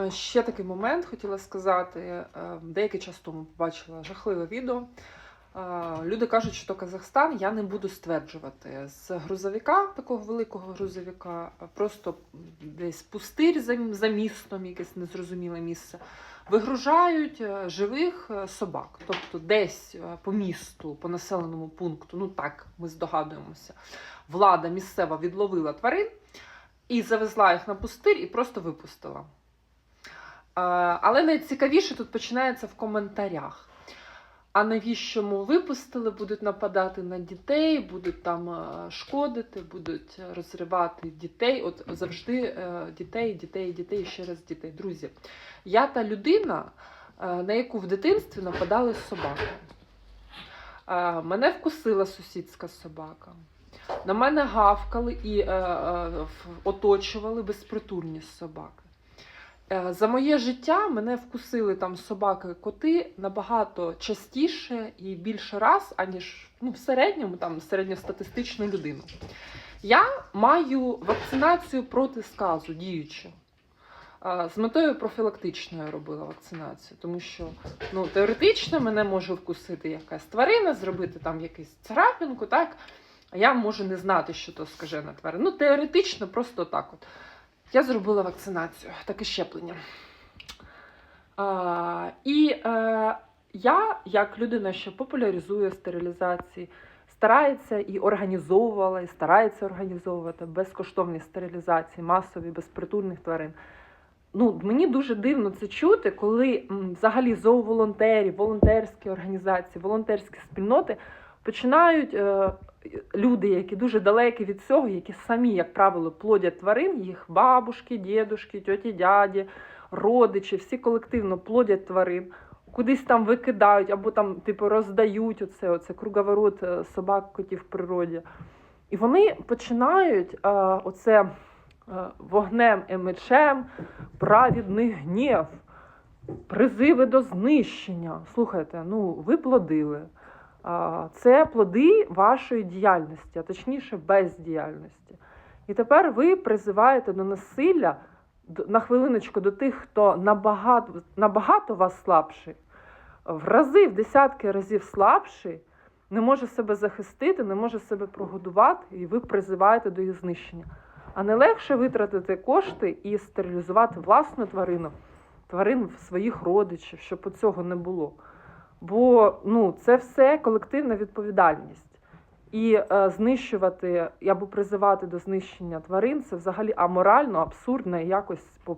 Е, Ще такий момент хотіла сказати. Е, Деякий час тому побачила жахливе відео. Е, Люди кажуть, що то Казахстан я не буду стверджувати. З грузовика, такого великого грузовика, просто десь пустир за, містом, якесь незрозуміле місце, вигружають живих собак. Тобто десь по місту, по населеному пункту, ну так, ми здогадуємося, влада місцева відловила тварин і завезла їх на пустир і просто випустила. Але найцікавіше тут починається в коментарях. А навіщо ми випустили? Будуть нападати на дітей, будуть там е, шкодити, будуть розривати дітей. От завжди е, дітей, дітей, дітей, ще раз дітей. Друзі, я та людина, е, на яку в дитинстві нападали собаки. Мене вкусила сусідська собака. На мене гавкали і оточували безпритульні собаки. Е, За моє життя мене вкусили там собаки, коти набагато частіше і більше раз, аніж ну, в середньому там середньостатистичну людину. Я маю вакцинацію проти сказу діючу. Е, З метою профілактичною робила вакцинацію, тому що ну, теоретично мене може вкусити якась тварина, зробити там якусь царапинку, так? А я можу не знати, що то скажена тварина. Ну, теоретично, просто так от. Я зробила вакцинацію, таке щеплення. А, і е, я, як людина, що популяризує стерилізації, старається і організовувала, і старається організовувати безкоштовні стерилізації масові безпритульних тварин. Ну, мені дуже дивно це чути, коли взагалі зооволонтерів, волонтерські організації, волонтерські спільноти починають е, люди, які дуже далекі від цього, які самі, як правило, плодять тварин, їх бабушки, дідушки, тьоті, дяді, родичі, всі колективно плодять тварин, кудись там викидають або там, типу, роздають оце, оце круговорот е, собак, котів в природі. І вони починають е, оце е, вогнем і мечем, правідний гнів, призиви до знищення. Слухайте, ну ви плодили. Це плоди вашої діяльності, а точніше бездіяльності. І тепер ви призиваєте до насилля на хвилиночку до тих, хто набагато, набагато вас слабший, в рази, в десятки разів слабший, не може себе захистити, не може себе прогодувати, і ви призиваєте до їх знищення. А не легше витратити кошти і стерилізувати власну тварину, тварин своїх родичів, щоб цього не було. Бо ну, це все колективна відповідальність. І е, знищувати або призивати до знищення тварин це взагалі аморально, абсурдно і якось по-